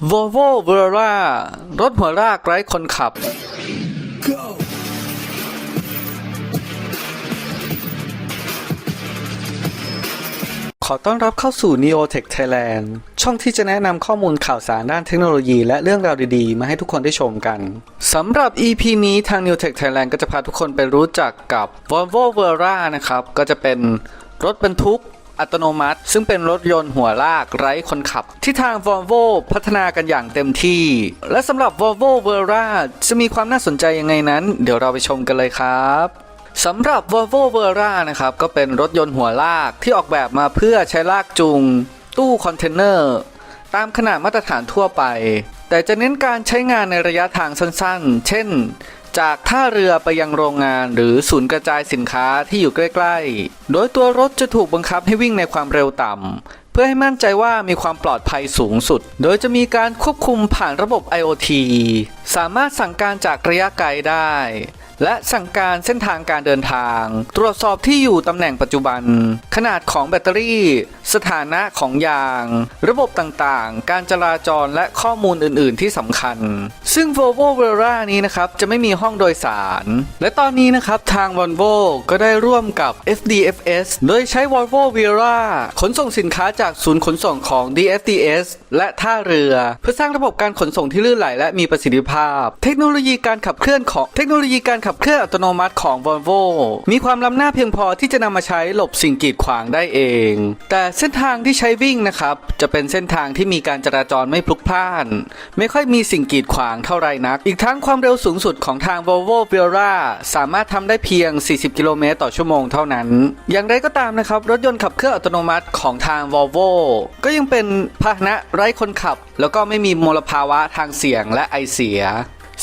Volvo v e r a รถหัวลากไร้คนขับขอต้อนรับเข้าสู่ Neotech Thailand ช่องที่จะแนะนำข้อมูลข่าวสารด้านเทคโนโลยีและเรื่องราวดีๆ มาให้ทุกคนได้ชมกัน สำหรับ EP นี้ทาง Neotech Thailand ก็จะพาทุกคนไปรู้จักกับ Volvo v e r a นะครับ ก็จะเป็นรถบรรทุก อัตโนมัติ ซึ่งเป็นรถยนต์หัวลากไร้คนขับ ที่ทาง Volvo พัฒนากันอย่างเต็มที่ และสำหรับ Volvo v e r a จะมีความน่าสนใจยังไงนั้น เดี๋ยวเราไปชมกันเลยครับสำหรับ Volvo v e r a นะครับ ก็เป็นรถยนต์หัวลากที่ออกแบบมาเพื่อใช้ลากจูง ตู้คอนเทนเนอร์ ตามขนาดมาตรฐานทั่วไป แต่จะเน้นการใช้งานในระยะทางสั้นๆ เช่น จากท่าเรือไปยังโรงงานหรือศูนย์กระจายสินค้าที่อยู่ใกล้ๆ โดยตัวรถจะถูกบังคับให้วิ่งในความเร็วต่ำ เพื่อให้มั่นใจว่ามีความปลอดภัยสูงสุด โดยจะมีการควบคุมผ่านระบบ IoT สามารถสั่งการจากระยะไกลได้ และสั่งการเส้นทางการเดินทาง ตรวจสอบที่อยู่ตำแหน่งปัจจุบัน ขนาดของแบตเตอรี่ สถานะของยาง ระบบต่างๆ การจราจรและข้อมูลอื่น ๆ ที่สำคัญ ซึ่ง Volvo v e r a นี้นะครับจะไม่มีห้องโดยสาร และตอนนี้นะครับทาง Volvo ก็ได้ร่วมกับ FDFS โดยใช้ Volvo v e r a ขนส่งสินค้าจากศูนย์ขนส่งของ DFDS และท่าเรือ เพื่อสร้างระบบการขนส่งที่ลื่นไหลและมีประสิทธิภาพ เทคโนโลยีการขับเคลื่อนของเทคโนโลยีการขับเคลื่อนอัตโนมัติของ Volvo มีความล้ำหน้าเพียงพอที่จะนำมาใช้หลบสิ่งกีดขวางได้เอง แต่เส้นทางที่ใช้วิ่งนะครับ จะเป็นเส้นทางที่มีการจราจรไม่พลุกพล่าน ไม่ค่อยมีสิ่งกีดขวางเท่าไรนัก อีกทั้งความเร็วสูงสุดของทาง Volvo v e r a สามารถทำได้เพียง 40 กิโลเมตรต่อชั่วโมงเท่านั้น อย่างไรก็ตามนะครับ รถยนต์ขับเคลื่อนอัตโนมัติของทาง Volvo ก็ยังเป็นพาหนะไร้คนขับ แล้วก็ไม่มีมลภาวะทางเสียงและไอเสีย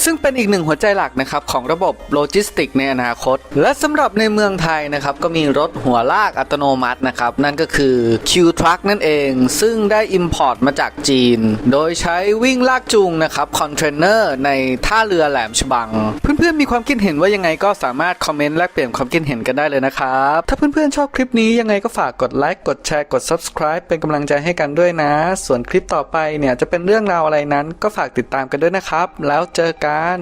ซึ่งเป็นอีกหนึ่งหัวใจหลักนะครับของระบบโลจิสติกในอนาคต และสำหรับในเมืองไทยนะครับก็มีรถหัวลากอัตโนมัตินะครับนั่นก็คือ Q Truck นั่นเอง ซึ่งได้ Import มาจากจีน โดยใช้วิ่งลากจูงนะครับคอนเทนเนอร์ในท่าเรือแหลมฉบัง เพื่อนๆมีความคิดเห็นว่ายังไงก็สามารถคอมเมนต์แลกเปลี่ยนความคิดเห็นกันได้เลยนะครับ ถ้าเพื่อนๆชอบคลิปนี้ยังไงก็ฝากกดไลค์กดแชร์กด subscribe เป็นกำลังใจให้กันด้วยนะ ส่วนคลิปต่อไปเนี่ยจะเป็นเรื่องราวอะไรนั้น ก็ฝากติดตามกันด้วยนะครับ แล้วเจอกัน